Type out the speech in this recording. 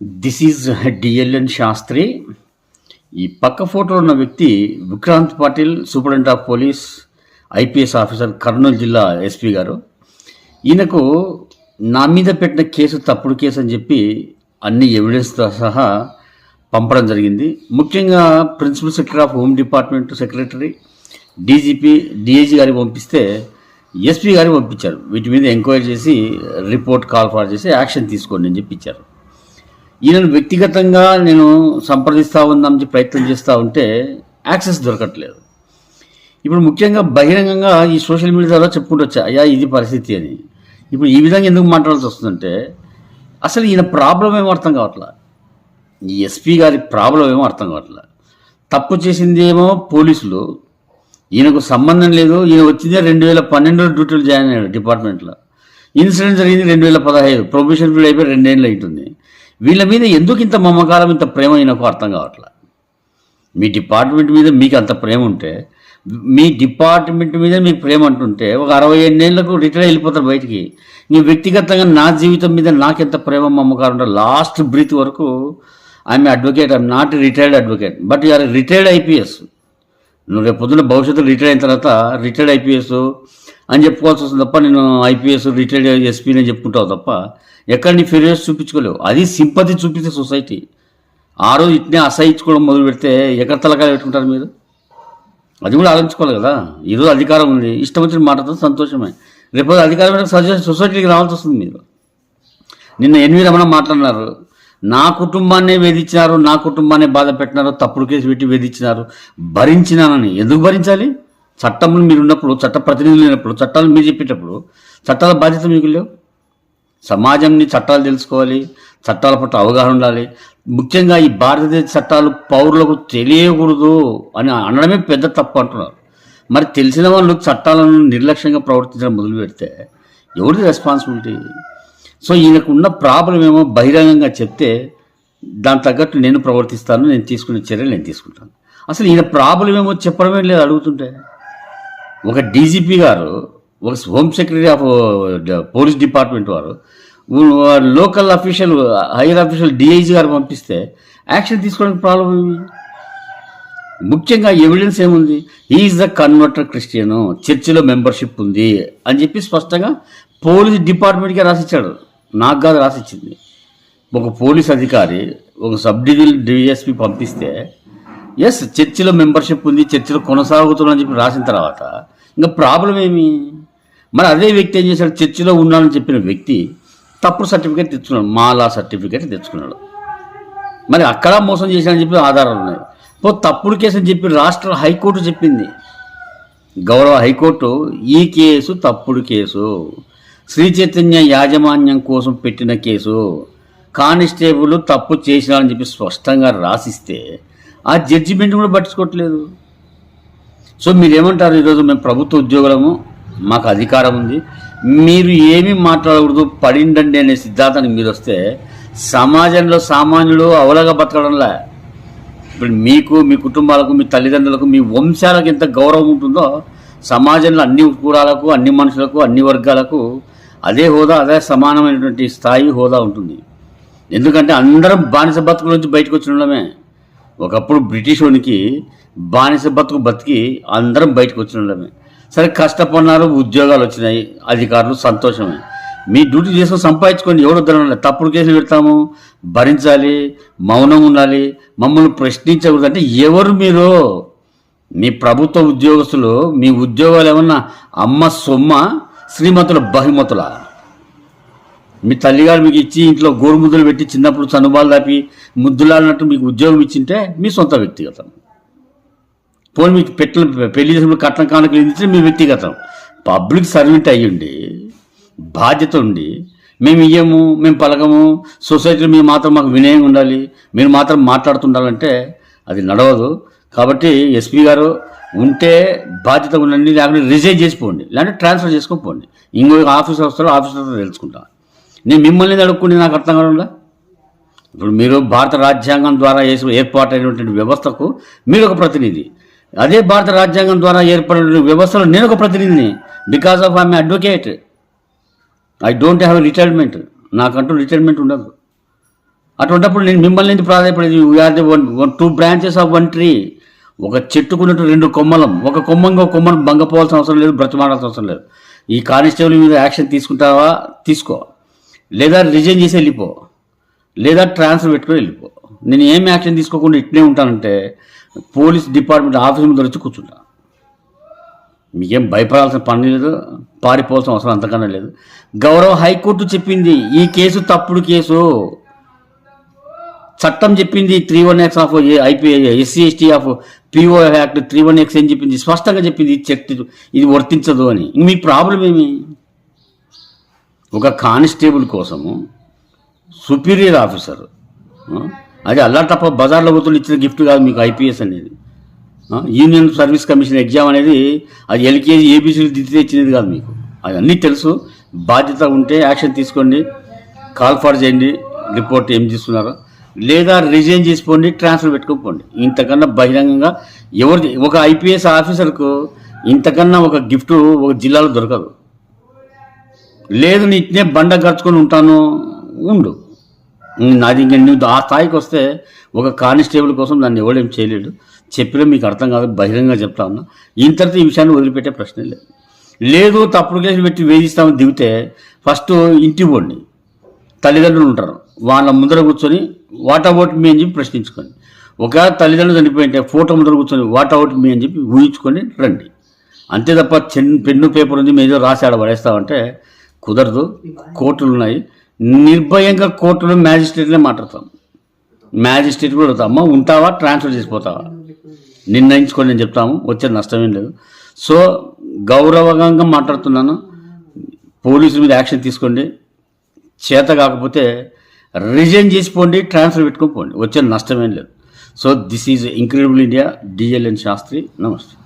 This is డిఎల్ఎన్ Sastry ఈ పక్క ఫోటోలో ఉన్న వ్యక్తి Vikrant Patil superintendent of police IPS officer Kurnool జిల్లా ఎస్పీ గారు. ఈయనకు నా మీద పెట్టిన కేసు తప్పుడు కేసు అని చెప్పి అన్ని ఎవిడెన్స్తో సహా పంపడం జరిగింది. ముఖ్యంగా principal secretary of home department secretary DGP DIG గారికి పంపిస్తే ఎస్పీ గారికి పంపించారు. వీటి మీద ఎంక్వైరీ చేసి రిపోర్ట్ కాల్ ఫార్ చేసి యాక్షన్ తీసుకోండి అని చెప్పి ఇచ్చారు. ఈయనను వ్యక్తిగతంగా నేను సంప్రదిస్తూ ఉందామని ప్రయత్నం చేస్తూ ఉంటే యాక్సెస్ దొరకట్లేదు. ఇప్పుడు ముఖ్యంగా బహిరంగంగా ఈ సోషల్ మీడియా ద్వారా చెప్పుకుంటూ వచ్చా అయ్యా ఇది పరిస్థితి అని. ఇప్పుడు ఈ విధంగా ఎందుకు మాట్లాడాల్సి వస్తుందంటే అసలు ఈయన ప్రాబ్లం ఏమో అర్థం కావట్లా. ఈ ఎస్పీ గారి ప్రాబ్లం ఏమో అర్థం కావట్లా. తప్పు చేసింది ఏమో పోలీసులు ఈయనకు సంబంధం లేదు ఈయన వచ్చిందే రెండు వేల పన్నెండులో డ్యూటీలు జాయిన్ అయ్యాడు డిపార్ట్మెంట్లో. ఇన్సిడెంట్ జరిగింది రెండు వేల పదహైదు ప్రొఫెషన్ పీరియడ్ అయిపోయి రెండేళ్ళు అవుతుంది వీళ్ళ మీద ఎందుకు ఇంత మమకారం ఇంత ప్రేమ ఈయనకు అర్థం కావట్లా? మీ డిపార్ట్మెంట్ మీద మీకు అంత ప్రేమ ఉంటే మీ డిపార్ట్మెంట్ మీద మీకు ప్రేమ అంటుంటే ఒక అరవై ఏళ్ళకు రిటైర్ వెళ్ళిపోతారు బయటికి. నీ వ్యక్తిగతంగా నా జీవితం మీద నాకెంత ప్రేమ మమ్మకారం ఉంటే లాస్ట్ బ్రీత్ వరకు I'm advocate I'm not retired advocate. But you're retired IPS నువ్వు రేపు పొద్దున భవిష్యత్తులో రిటైర్ అయిన తర్వాత రిటైర్డ్ ఐపీఎస్ అని చెప్పుకోవాల్సి వస్తుంది తప్ప నేను ఐపీఎస్ రిటైర్డ్ ఎస్పీ అని చెప్పుకుంటావు తప్ప ఎక్కడ నీ ఫెయిలియర్స్ చూపించుకోలేవు. అది సింపతి చూపిస్తే సొసైటీ ఆ రోజు ఇట్నే అసహించుకోవడం మొదలు పెడితే ఎక్కడ తలకాయ పెట్టుకుంటారు మీరు? అది కూడా ఆలోచించుకోవాలి కదా. ఈరోజు అధికారం ఉంది. ఇష్టం వచ్చిన మాటతో సంతోషమే. రేపు అధికారం సజెషన్ సొసైటీకి రావాల్సి వస్తుంది మీరు. నిన్న ఎనిమిది రమణ మాట్లాడినారు. నా కుటుంబాన్నే వేధించినారు నా కుటుంబాన్ని బాధ పెట్టినారు తప్పుడు కేసు పెట్టి వేధించినారు. భరించినానని. ఎందుకు భరించాలి? చట్టంలో మీరు ఉన్నప్పుడు చట్ట ప్రతినిధులు లేనప్పుడు చట్టాలు మీరు చెప్పేటప్పుడు చట్టాల బాధ్యత మీకు లేవు. సమాజంని చట్టాలు తెలుసుకోవాలి చట్టాల పట్ల అవగాహన ఉండాలి. ముఖ్యంగా ఈ భారతదేశ చట్టాలు పౌరులకు తెలియకూడదు అని అనడమే పెద్ద తప్పు అంటున్నారు. మరి తెలిసిన వాళ్ళు చట్టాలను నిర్లక్ష్యంగా ప్రవర్తించడం మొదలు పెడితే ఎవరిది రెస్పాన్సిబిలిటీ సో ఈయనకున్న ప్రాబ్లం ఏమో బహిరంగంగా చెప్తే దాని తగ్గట్టు నేను ప్రవర్తిస్తాను నేను తీసుకునే చర్యలు నేను తీసుకుంటాను. అసలు ఈయన ప్రాబ్లం ఏమో చెప్పడమే లేదు అడుగుతుంటే. ఒక డీజీపీ గారు ఒక home secretary of police department వారు local official higher official DIG గారు పంపిస్తే యాక్షన్ తీసుకోవడానికి ప్రాబ్లం ఏమి? ముఖ్యంగా ఎవిడెన్స్ ఏముంది? ఈజ్ ద కన్వర్టర్ క్రిస్టియన్ చర్చిలో మెంబర్షిప్ ఉంది అని చెప్పి స్పష్టంగా పోలీస్ డిపార్ట్మెంట్కే రాసిచ్చాడు. నాకు కాదు రాసిచ్చింది. ఒక పోలీస్ అధికారి ఒక సబ్ డివిజన్ డిఎస్పి పంపిస్తే ఎస్ చర్చిలో మెంబర్షిప్ ఉంది చర్చిలో కొనసాగుతుందని చెప్పి రాసిన తర్వాత ఇంకా ప్రాబ్లం ఏమి? మరి అదే వ్యక్తి ఏం చేశాడు? చర్చిలో ఉన్నానని చెప్పిన వ్యక్తి తప్పుడు సర్టిఫికేట్ తెచ్చుకున్నాడు మాలా సర్టిఫికేట్ తెచ్చుకున్నాడు. మరి అక్కడ మోసం చేశాడని చెప్పి ఆధారాలు ఉన్నాయి. పో తప్పుడు కేసు అని చెప్పి రాష్ట్ర హైకోర్టు చెప్పింది. గౌరవ హైకోర్టు ఈ కేసు తప్పుడు కేసు. శ్రీ చైతన్య యాజమాన్యం కోసం పెట్టిన కేసు. కానిస్టేబుల్ తప్పు చేసినారని చెప్పి స్పష్టంగా రాసిస్తే ఆ జడ్జిమెంట్ కూడా పట్టించుకోవట్లేదు. సో మీరేమంటారు ఈరోజు మేము ప్రభుత్వ ఉద్యోగులము మాకు అధికారం ఉంది. మీరు ఏమీ మాట్లాడకూడదు పడిండండి అనే సిద్ధాంతానికి మీరు వస్తే సమాజంలో సామాన్యుడు అవలగా బతకడంలా. ఇప్పుడు మీకు మీ కుటుంబాలకు మీ తల్లిదండ్రులకు మీ వంశాలకు ఎంత గౌరవం ఉంటుందో సమాజంలో అన్ని కులాలకు అన్ని మనుషులకు అన్ని వర్గాలకు అదే హోదా అదే సమానమైనటువంటి స్థాయి హోదా ఉంటుంది. ఎందుకంటే అందరం బానిస బతుకుల నుంచి బయటకు వచ్చినమే ఒకప్పుడు బ్రిటిష్ వానికి బానిస బతుకు బతికి అందరం బయటకు వచ్చినమే సరే కష్టపడినారు ఉద్యోగాలు వచ్చినాయి అధికారులు సంతోషమే. మీ డ్యూటీ చేసుకొని సంపాదించుకొని ఎవరు వద్దన తప్పుడు కేసులు పెడతాము భరించాలి మౌనం ఉండాలి మమ్మల్ని ప్రశ్నించకూడదు అంటే ఎవరు మీరు? మీ ప్రభుత్వ ఉద్యోగస్తులు మీ ఉద్యోగాలు ఏమన్నా అమ్మ సొమ్మ శ్రీమతుల బహుమతుల? మీ తల్లిగారు మీకు ఇచ్చి ఇంట్లో గోరుముద్దులు పెట్టి చిన్నప్పుడు చనుబాలు దాపి ముద్దులాడినట్టు మీకు ఉద్యోగం ఇచ్చింటే మీ సొంత వ్యక్తిగతం. పోనీ మీకు పెట్టిన పెళ్ళి చేసినప్పుడు కట్నం కానుకలు ఇచ్చిన మీ వ్యక్తిగతం? పబ్లిక్ సర్వెంట్ అయ్యుండి బాధ్యత ఉండి మేము ఇయ్యము మేము పలకము సొసైటీలో మీరు మాత్రం మాకు వినయం ఉండాలి మీరు మాత్రం మాట్లాడుతుండాలంటే అది నడవదు. కాబట్టి ఎస్పీ గారు ఉంటే బాధ్యత ఉండండి లేకుంటే రిజైన్ చేసిపోండి లేదంటే ట్రాన్స్ఫర్ చేసుకొని పోండి. ఇంకో ఆఫీసర్ వస్తారో ఆఫీసర్తో తెలుసుకుంటాం. నేను మిమ్మల్ని అడుక్కుంటే నాకు అర్థం కావడంలా ఇప్పుడు మీరు భారత రాజ్యాంగం ద్వారా ఏర్ప- ఏర్పాటైనటువంటి వ్యవస్థకు మీరు ఒక ప్రతినిధి. అదే భారత రాజ్యాంగం ద్వారా ఏర్పడిన వ్యవస్థలో నేను ఒక ప్రతినిధిని. Because of I'm advocate I don't have retirement నాకంటూ రిటైర్మెంట్ ఉండదు. అటువంటిప్పుడు నేను మిమ్మల్ని ప్రాధాన్యపడేది we're the one one two branches of one tree ఒక చెట్టుకున్నట్టు రెండు కొమ్మలం. ఒక కొమ్మంగా కొమ్మను భంగపోవాల్సిన అవసరం లేదు బ్రతిమాడాల్సిన అవసరం లేదు. ఈ కానిస్టేబుల్ మీద యాక్షన్ తీసుకుంటావా? తీసుకో. లేదా రిజైన్ చేసి వెళ్ళిపో. లేదా ట్రాన్స్ఫర్ పెట్టుకొని వెళ్ళిపో. నేను ఏం యాక్షన్ తీసుకోకుండా ఇట్నే ఉంటానంటే పోలీస్ డిపార్ట్మెంట్ ఆఫీస్ ముందర వచ్చి కూర్చుంటా. మీకేం భయపడాల్సిన పని లేదు పారిపోవాల్సిన అవసరం అంతకన్నా లేదు. గౌరవ హైకోర్టు చెప్పింది ఈ కేసు తప్పుడు కేసు. చట్టం చెప్పింది three one X of IP SC ST of PO act three one X ఏం చెప్పింది? స్పష్టంగా చెప్పింది ఇది చెక్ ఇది వర్తించదు అని. మీ ప్రాబ్లం ఏమి ఒక కానిస్టేబుల్ కోసము సుపీరియర్ ఆఫీసర్. అదే అల్లా తప్ప బజార్లో పోతులు ఇచ్చిన గిఫ్ట్ కాదు మీకు ఐపీఎస్ అనేది. యూనియన్ సర్వీస్ కమిషన్ ఎగ్జామ్ అనేది అది ఎల్కేజీ ఏబీసీలు దిద్ది ఇచ్చినది కాదు మీకు. అది అన్నీ తెలుసు. బాధ్యత ఉంటే యాక్షన్ తీసుకోండి. కాల్ ఫార్ చేయండి. రిపోర్ట్ ఏం తీసుకున్నారో లేదా రిజైన్ చేసుకోండి ట్రాన్స్ఫర్ పెట్టుకోపోండి ఇంతకన్నా బహిరంగంగా ఎవరి ఒక ఐపీఎస్ ఆఫీసర్కు ఇంతకన్నా ఒక గిఫ్ట్ ఒక జిల్లాలో దొరకదు. లేదు నీటినే ఇట్నే బండ గడుచుకొని ఉంటాను. ఉండు. నాది ఇంకా నువ్వు ఆ స్థాయికి వస్తే ఒక కానిస్టేబుల్ కోసం దాన్ని ఎవడేం చేయలేడు. చెప్పినా మీకు అర్థం కాదు బహిరంగంగా చెప్తా ఉన్నా. ఇంతటితో ఈ విషయాన్ని వదిలిపెట్టే ప్రశ్నే లేదు. లేదు తప్పుడు కేసులు పెట్టి వేధిస్తామని దిగితే ఫస్ట్ ఇంటి పోండి తల్లిదండ్రులు ఉంటారు. వాళ్ళ ముందర కూర్చొని వాట్ అబౌట్ మీ? అని చెప్పి ప్రశ్నించుకోండి ఒక తల్లిదండ్రులు చనిపోయింటే ఫోటో ముందర కూర్చొని వాట్ అబౌట్ మీ? అని చెప్పి ఊహించుకొని రండి. అంతే తప్ప చెన్ పెన్ను పేపర్ ఉంది మీద రాసి ఆడ పడేస్తామంటే కుదరదు. కోర్టులు ఉన్నాయి నిర్భయంగా కోర్టులో మ్యాజిస్ట్రేట్లే మాట్లాడతాం. మ్యాజిస్ట్రేట్ కూడా అడుగుతాం అమ్మ ఉంటావా? ట్రాన్స్ఫర్ చేసిపోతావా? నిర్ణయించుకొని నేను చెప్తాము. వచ్చే నష్టమేం లేదు. సో గౌరవంగా మాట్లాడుతున్నాను. పోలీసుల మీద యాక్షన్ తీసుకోండి. చేత కాకపోతే రిజైన్ చేసిపోండి ట్రాన్స్ఫర్ పెట్టుకొని పోండి. వచ్చే నష్టమేం లేదు. So this is incredible India DLN Shastri నమస్తే.